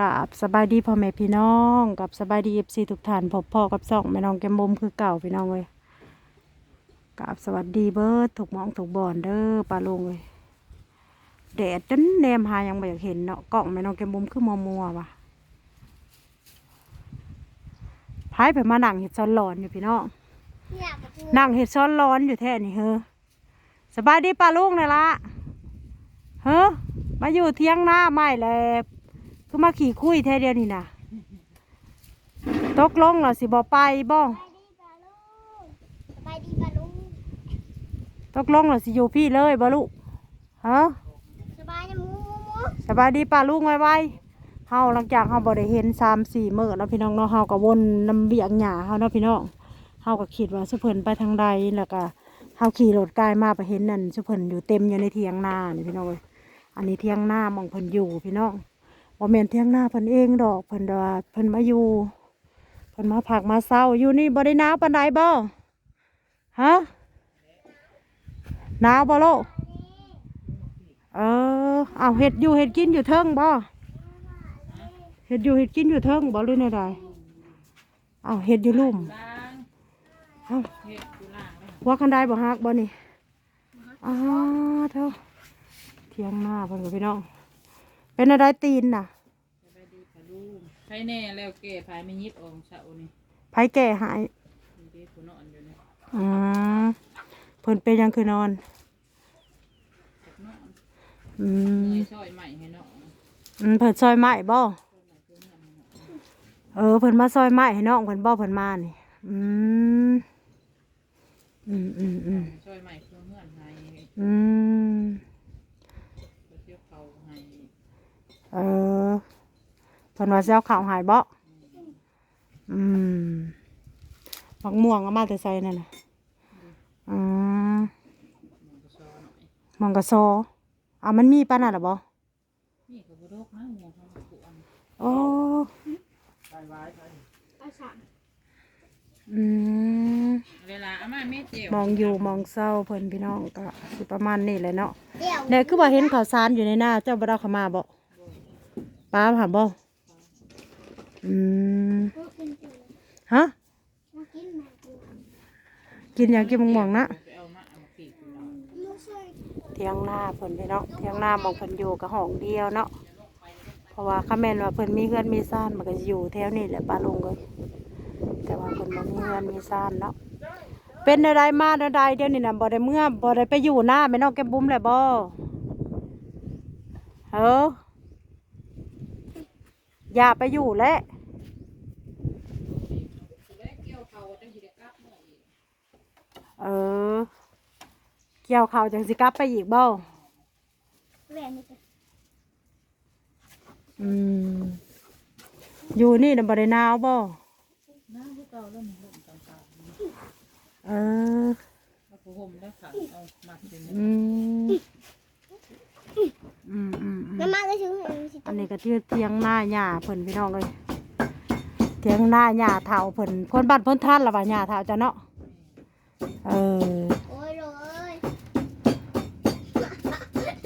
กับสบายดีพ่อแม่พี่น้องกับสบายดีเอฟซีทุกท่านพบพ่อกับสองแม่น้องแกมบมคือเก่าพี่น้องเลยกับสวัสดีเบิร์ดถูกมองถูกบอนเด้อปลาลงเลยแดดจนแนมหายังไม่อยากเห็นเนาะกล้องแม่น้องแกมบมคือมัวมัวว่ะพายไปมานั่งเห็ดซ้อนร้อนอยู่พี่น้องนนั่งเห็ดซ้อนร้อนอยู่แท่นี่เฮ้อสบายดีปลาลุงเลยละเฮ้อมาอยู่เที่ยงหน้าไม่เลย คือมาขี่คุยแท้เดียวนี่นะตกลงเหรอสิบอไปบ่สบายดีปลาลูกสบายดีปลาลูกตกลงเหรอสิอยู่พี่เลยบ่ลูกฮะสบายนะหมูหมูหมูสบายดีปลาลุงไว้ไว้เฮาหลังจากเฮาบ่ได้เห็นสามสี่มื้อแล้วพี่น้องเนาะเฮาก็วนนำเบียงหญ้าเฮาเนาะพี่น้องเฮาก็คิดว่าสุเพิ่นไปทางใดแล้วก็เฮาขี่รถกายมาไปเห็นนั่นสุเพิ่นอยู่เต็มอยู่ในเถียงนานี่พี่น้องเอ้ยอันนี้เถียงนาหมองเพิ่นอยู่พี่น้อง บ่แม่นเถียงหน้าเพิ่นเองดอกเพิ่นว่าเพิ่นมาอยู่เพิ่นมาพักมาเศร้าอยู่นี่บ่ได้หนาวปานใดบ่ฮะหนาวบ่โลเออเอาเห็ดอยู่เห็ดกินอยู่เทิงบ่เห็ดอยู่เห็ดกินอยู่เทิงบ่หรือไงใดเอาเห็ดอยู่ลุ่มเอาหัว่าคันไดบ่ฮักบ่นี่อ้าเท่าเทียงหน้าเพิ่นกับพี่น้อง เป็นอะไรตีนน่ะใครแน่แล้วเก๋พายไม่ยิบออกเสานี่ไผแก่หายมีเด็กผู้นอนอยู่นี่อืมเพิ่นเป็นหยังคือนอนนอนอืมมีซอยใหม่ให้เนาะอืมเพิ่นซอยไม้บ่เออเพิ่นมาซอยไม้ให้น้องเพิ่นบ่เพิ่นมานี่อืมอืมอืมอืมซอยใหม่เพื่อเงื่อนให้อืม เพื่อเที่ยวเขาให้ เออเพิ่นว่าสิเจ้าข่าวหายบ่อืมมักม่วงเอามาแต่ใส่นั่นน่ะอืมมันก็ซอหน่อยมังกะซออะมันมีปานนั้นล่ะบ่นี่ก็บ่รกนะหมูเขาปวนโอ้อาสามอืมเวลาอามาแม่เจียวมองอยู่มองเศร้าเพิ่นพี่น้องก็สิประมาณนี้แหละเนาะเดี่ยวเนี่ยคือว่าเห็นข่าวสารอยู่ในหน้าเจ้าบ่ได้เข้ามาบ่ ป้าผ่านบ่อืมมากินจูฮะมากินมาจูกินอย่างกินม่วงนะเที่ยงหน้าเพิ่นพี่น้องเที่ยงหน้ามองเพิ่นอยู่กับห้องเดียวเนาะเพราะว่าคาแม่นว่าเพิ่นมีเฮือนมีซ่านมันก็อยู่แถวนี้แหละป้าลุงเอ้ยแต่ว่าเพิ่นบ่มีเฮือนมีซ่านเนาะเป็นอะไรมาอะไรเดี๋ยวนี้นะบ่ได้เมื่อบ่ได้ไปอยู่หน้าแม่น้องแก้มบุ้มแหละบ่เออ อย่าไปอยู่แล้วแล้วเกี่ยวเขาจะสิได้กลับเมื่ออีกเออเกี่ยวข้าวจังสิกลับไปอีกบ่แหวนนี่จ้ะอืม อยู่นี่น่ะบ่ได้หนาวบ่น้าพวกเก่าแล้วมันลมต่างเออๆแล้วก็ห่มแล้วขังเอามัดอยู่นี่อืมอืมอืมอืม น้ำมันก็ถึง สิอันนี้ก็ที่เทียงหน้าหญ้าเพิ่นพี่น้องเลยเทียงหน้าหญ้าเฒ่าเพิ่นพ้นบ้านพ้นท่านละว่าหญ้าเฒ่าจ้ะเนาะเออโอ้ยเลย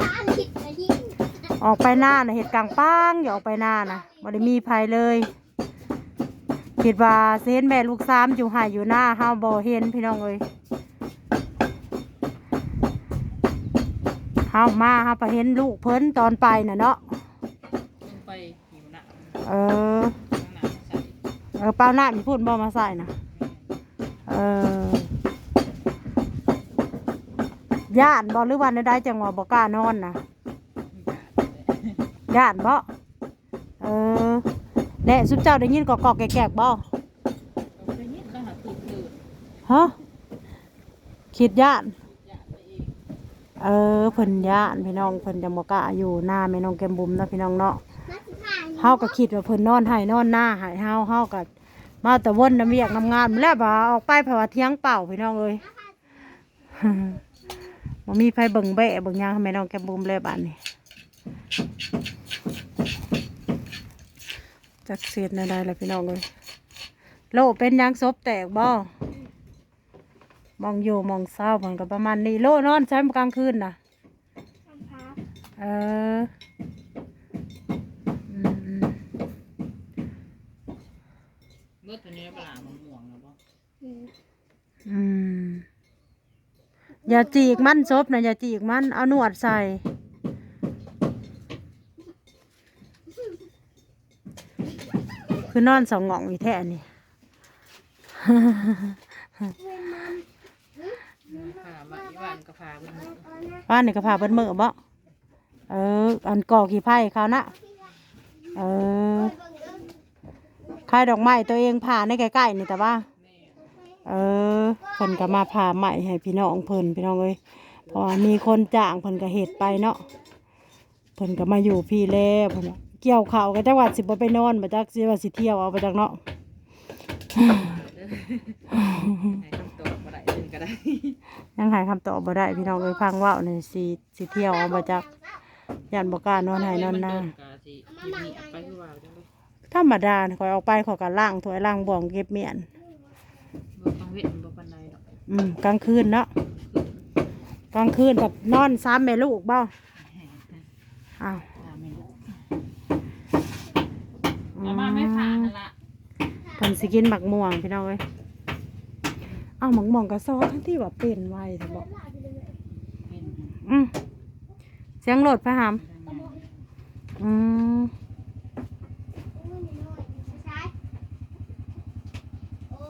ตาลิดมายิงออกไปหน้าน่ะเห็ดกลางป้างอย่าออกไปหน้านะบ่ได้มีภัยเลยคิดว่าสิเห็นแม่ลูกสามอยู่หายอยู่หน้าเฮาบ่เห็นพี่น้องเอ้ยเฮามาเฮาไปเห็นลูกเพิ่นตอนไปน่ะเนาะ ลงไปหิวหนัก เออข้างหน้าใส่เออเป้าหน้ามีพูดบ่มาใส่นะเออย่านบ่หรือวันได้จังหวะบ่กล้านอนนะย่านบ่เออแน่สุดเจ้าได้ยินกอกๆแกกๆบ่เราได้ยินแล้วหาตื่นตื่นฮะคิดย่านอยากไปเองเออเพิ่นย่านพี่น้องเพิ่นจังบ่กล้าอยู่หน้าแม่น้องแก้มบุ๋มเนาะพี่น้องเนาะนักศึกษาเฮาก็คิดว่าเพิ่นนอนให้นอนหน้าให้เฮาเฮาก็มาแต่วนน้ำเวียกน้ำงานแล้วบ่าออกไปเพราะว่าเที่ยงเป่าพี่น้องเอ้ยบ่มีไผเบิ่งแบะเบิ่งหยังให้แม่น้องแกมบุ๋มเลยบาดนี้จักเสียดได้แล้วพี่น้องเอ้ยโลเป็นยังศพแตกบ่มองอยู่มองเศร้าเหมันก็ประมาณนี้โลนอนใช้กลางคืนน่ะเอออืมอืม เบิดตัวนี้ปลามันม่วงนะบ่อืมอืมอย่าจีกมันซบนะอย่าจีกมันเอาหนวดใส่ คือนอนสองหงองอีแท่นี่ ผ่ามาอีวันก็ผ่าเบิ่งบ้านนี่ก็พาเบิ้นมือบ่เออ อันก่อขี้ไผ่เขานะเออ คายดอกไม้ตัวเองผ่าในใกล้ๆนี่แต่ว่า เออเพิ่นก็มาผ่าใหม่ให้พี่น้องเพิ่นพี่น้องเอ้ยเพราะว่ามีคนจ้างเพิ่นก็เฮ็ดไปเนาะเพิ่นก็มาอยู่พี่แล้วเพิ่นว่าเกี่ยวข้าวก็จักว่าสิบ่ไปนอนบ่จักสิว่าสิเที่ยวเอาไปจักเนาะ ให้คำตอบบ่ได้เพิ่นก็ได้ยังหาคำตอบบ่ได้พี่น้องเอ้ยฟังเว้านี่สิสิเที่ยวเอาบ่จักย่านบ่กล้านอนให้นอนนามัก็สิหยิบหนีบไปคือว่าจังได๋ ธรรมดาข่อยออกไปเขอยก็ล้างถ้วยล้างบ่วงเก็บเมียนบ่ต้องเวทบ่ปานใดดอกอืมกลางคืนเนาะกลางคืนแบบนอนซ้ำแม่ลูกบ่อ้าวผ่าไม่รู้เอามาไม่ผ่านั่นล่ะเพิ่นสิกินหมักม่วงพี่น้องเอ้ยเอ้าวหมักม่วงก็ซอทั้งที่ว่าเป็นไว้แต่บอกเป็นอืมเสียงโหลดพะหาม อืม ใช่โอ้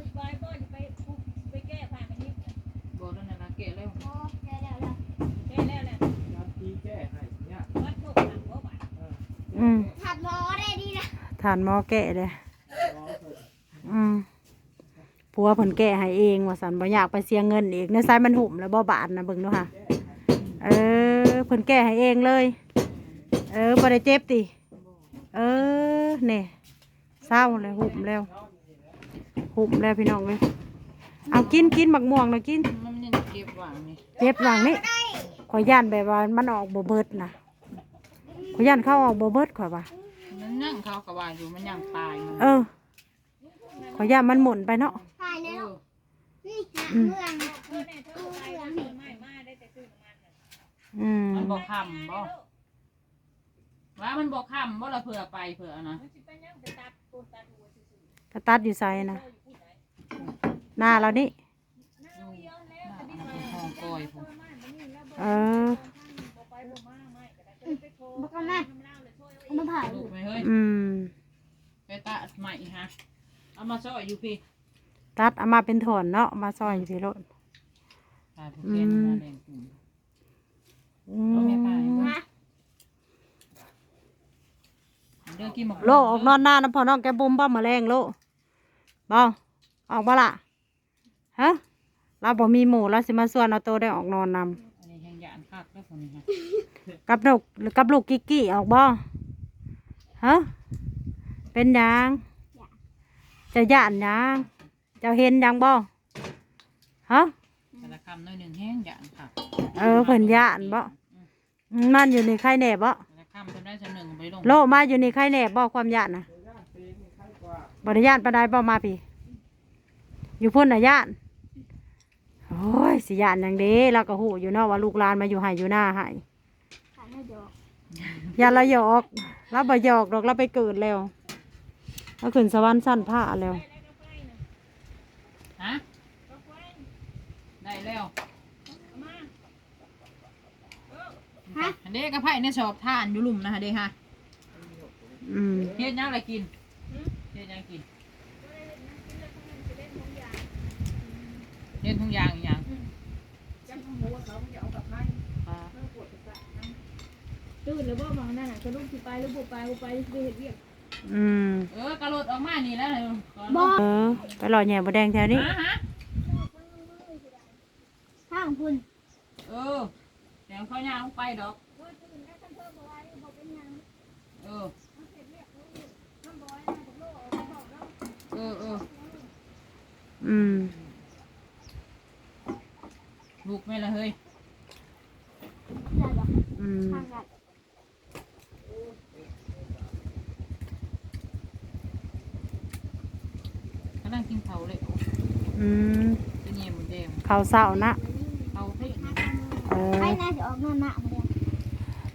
ย บ่นั่นน่ะล่ะเกะแล้ว โอ้ยได้แล้วล่ะ อืม ถัดหมอได้ดี นะทานหม้อแกะเลยอืมผัวเพิ่นแกะให้เองว่าสันบ่อยากไปเสียเงินอีกในไซมันหุ่มแล้วบ่บาทนะเบิ่งดูค่ะ เออเพิ่นแกะให้เองเลย เออบ่ได้เจ็บติ เออเนี่ยเศร้าเลยหุ่มแล้ว หุ่มแล้วพี่น้องเลยเอากินกินหมักม่วงเลยกินมันยังเก็บหวังนี่เจ็บหลังนี่ขอยย่านแบบว่ามันออกบ่เบิดนะขอยย่านเข้าออกบ่เบิดขอยว่า มันนั่งเขาก็ว่าอยู่มันยังตายมันเออ ขอยย่านมันหมุนไปเนาะถ่ายในเอลูอกนี่หาเมืองเมืองนี่อืมมันบอกคำบ่ว่ามันบอกคำบ่ละเผื่อไปเผื่อนะกระตัดอยู่ไซนะหน้าเรานี่ห้องกอยผมเออ บอกกันนะเอามาผ่า ลูกไปเฮ้ย อืม ไปตาใหม่ฮะ เอามาซอยอยู่พี่ตัดเอามาเป็นถอนเนาะเอามาซอยอยู่ที่รถตาผู้เขียนมาแดงตุ่มอืเอาแม่ไปมฮะเด้อกินหมกโลออกนอนหน้าน้ำพอน้องแกบุ้มบ้ามาแรงโลบ่ออกบ่ล่ะฮะเราบ่มีหมูเราสิมาส่วนเอาโตวได้ออกนอนนำอันนี้ยังยานคักแล้วคนนี้ฮะกับลูกกับลูกกิกกี้ออกบ่ฮะเป็นหยัง เจะย่านหยังเจะเห็นหยังบ่ฮะ แต่ละคำน้อยหนึ่งแห้งยานคักเออเพิ่นย่านบ่อืมมันอยู่ในไข่แหนบบ่แต่ละคำเพิ่นได้ชั้นหนึ่งไปลงโลมาอยู่ในไข่แหนบบ่ความย่านน่ะบ่ได้ย่านปานใดบ่มาพี่อยู่พุ่นน่ะย่านโอ้ยสิย่านหยังเด้เราก็ฮู้อยู่เนาะว่าลูกหลานมาอยู่ไห้อยู่หน้าไห้ถ่ายให้ดอก อย่าละหยอกเราบ่หยอกดอกเราไปเกิดแล้ว เราขึ้นสวรรค์สั้นผ้าแล้ว ฮะได้แล้วฮะเด็กกระไผ่ในสอบทานอยู่หลุมนะฮะเด็กฮะอืมเฮ็ดยังอะไรกินเฮ็ดยังกินเฮ็ดทุกอย่างอีกอย่างอ่าตื่นแล้วบ่มองนั่นน่ะกระลูกสิไปหรือบ่ไปบ่ไปสิเฮ็ดเวียก อืมเออกระโดดออกมานี่แล้วเลยบอเออไปหล่อแหน่บแดงแถวนี้ฮะฮะข้างคุณเออเดี๋ยวเขาย่างลงไปดอก เออ เออเอออืมลูกไม่ละเฮ้ยได้ดอกอืม ข้างกัน กำลังกินเขาวเลยอืมเป็นเยี่ยมนแดงข้าวเศร้านะเขาเพ่งเออใครน่าจะออกหน้าหน้ามาเลย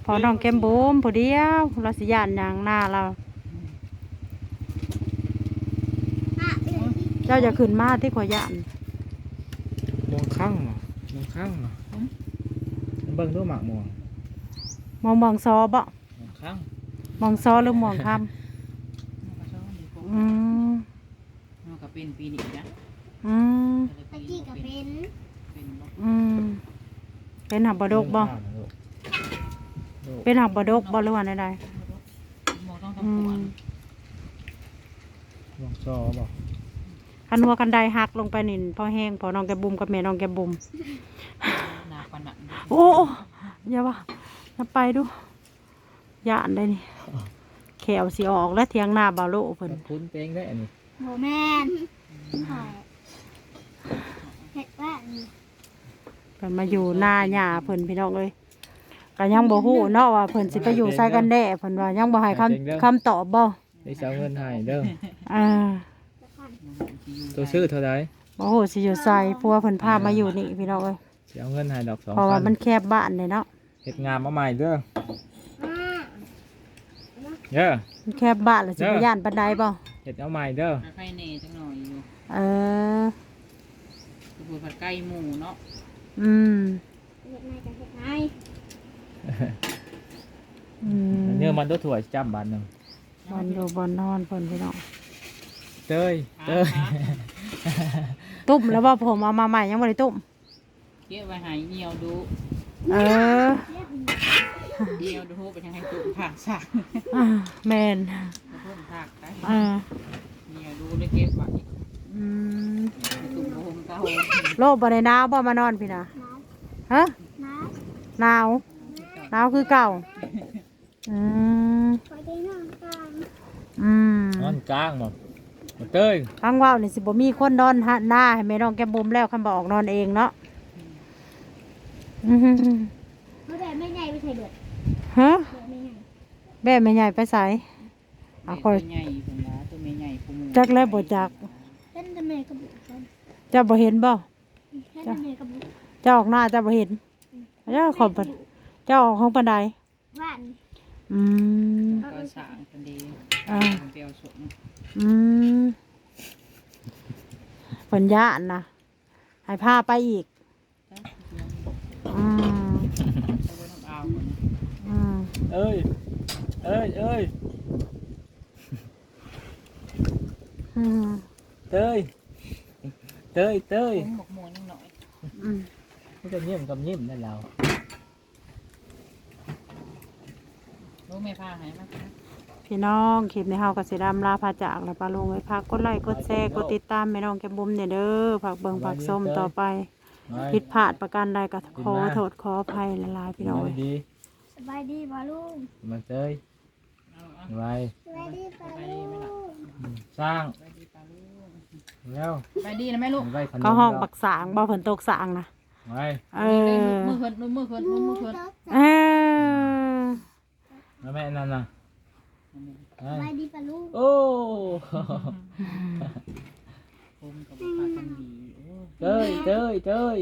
พอน้องแก้มบุ้มผู้เดียวเราสิยานหยางหน้าเราเจ้าจะขึ้นมาที่ขอยย่านม่วงข้างเหรอม่วงข้างเหรอเบิ่งดูหมากม่วงมองมองซอบ่ม่วงข้างมองซอหรือมองคำมันก็ชอบมีพว กอืมมันก็เป็นปีนี้นะอืมตะกี้ก็เป็นเป็นบ่อืมเป็นหับบดกบ่เรื่องข้าวนะลูกลูกเป็นหับบดกบ่หรือว่าใดหมอต้องๆอืทำตัวมม่วงซอบ่คันหัวกันไดหักลงไปนี่พอแห้งพอน้องแกบุมกับแม่น้องแกบุมหนาปันหนักโอ้อย่าว่าอย่าไปดูย่านได้นี่แขวสิออกและเทียงหน้าบาโลเพิ่นคุ้นเป้งได้อันนี้ โบแมนหอยเห็ดว่านี่เพิ่นมาอยู่หน้าหญ้าเพิ่นพี่น้องเอ้ยก็ยังบ่ฮู้เนาะว่าเพิ่นสิไปอยู่ไสกันแน่เพิ่นว่ายังบ่ให้คำคำตอบบ่ได้เสียเงินให้เด้ออ่าตัวชื่อเท่าไหร่บ่ฮู้สิอยู่ไสเพราะว่าเพิ่นพามาอยู่นี่พี่น้องเอ้ยเสียเงินให้ดอกสองเพราะพัว่านมันแคบบ้านเลยเนาะเฮ็ดงามมาใหม่เด้ออ่าเด้อมันแคบบ้านแล้วสิเด้ไปอย่านปานใดบ่ เฮ็ดเอาใหม่เด้อไฟเน่จังหน่อยอยู่เออคือพูดผัดไก่หมูเนาะอืมเห็ดไงกับเห็ดไงอืมเนื้อมันตัวถั่วจำบาทหนึงบอนอยู่บอนนอนเพิ่นพี่น้องเต้ยเต้ยตุ้มแล้วบ่ผมเอามาใหม่ยังบ่ได้ตุ้มเก็บไว้ใหายเหี่ยวดูเออเหี่ยวดูไปทางให้ตุ่มผักสักอ่าแม่น กระพุ่มผักได้อ่าเหี่ยวดูได้เก็บไว้อืมตุ่มกระพุ่มเก้าโลกบ่ได้หนาวบ่มานอนพี่น่ะฮะน้หนาวหนาวคือเก่าอืมำคอยได้นอนกลางอืมนอนกลางบ่บ่เต้ยข้างว่าวนี่สิบ่มีคนนอนหาหน้าให้แม่น้องแก้มบุมแล้วคันบ่ออกนอนเองเนาะอืมเมื่อใดไม่ใหญ่ไปใส่เดือดฮะเดือดไม่ใหญ่ แม่แม่ใหญ่ไปไส อะคอยตัวใหญ่ผมว่าตัวไม่ใหญ่ผมจักแล้วบ่จักเล่นแต่แม่กระบุกกันเจ้าบ่เห็นบ่ เล่นแต่แม่กระบุกเจ้าออกหน้าเจ้าบ่เห็นเจ้าขอบบัดเจ้าออกห้องปานใดว่านอืม ก็สร้างกันดีอ่า เปียวสมอืมเพิ่นย่านนะให้พาไปอีกอืมเอาไว้ทำเอาคนอืมเอ้ย เอ้ย เอ้ย อืมเต้ย เต้ยเต้ยผมหมกมวนนิดหน่อยอืมมันจะเงียบกับเงียบนั่นเรารู้ไม่พาหายมากนะพี่น้องคลิปในเฮาก็สิดำลาพาจากแล้วปลาลงไว้พักกดไลค์กดแชร์กดติดตามแม่น้องแกมบุมเนี่ยเด้อผักเบิงผักส้มต่อไปผิดพลาดประการใดก็ขอโทษขออภัยหลายๆพี่น้องดีสบายดีบอลุง มาเต้ยเอาเอา ไว้สบายดีปะลุงสร้างไปดีปลาลูกแล้วไปดีนะแม่ลูกไว้ขนมก็ห้องแล้วปักสางบ่ฝนตกสางนะไว้เอมืออเคินมือเคินมือเคินเออแล้วแม่นั่นน่ะสบายดีปะลุงโอ้ผมกับพากันดีโอ้เต้ยเต้ยเต้ย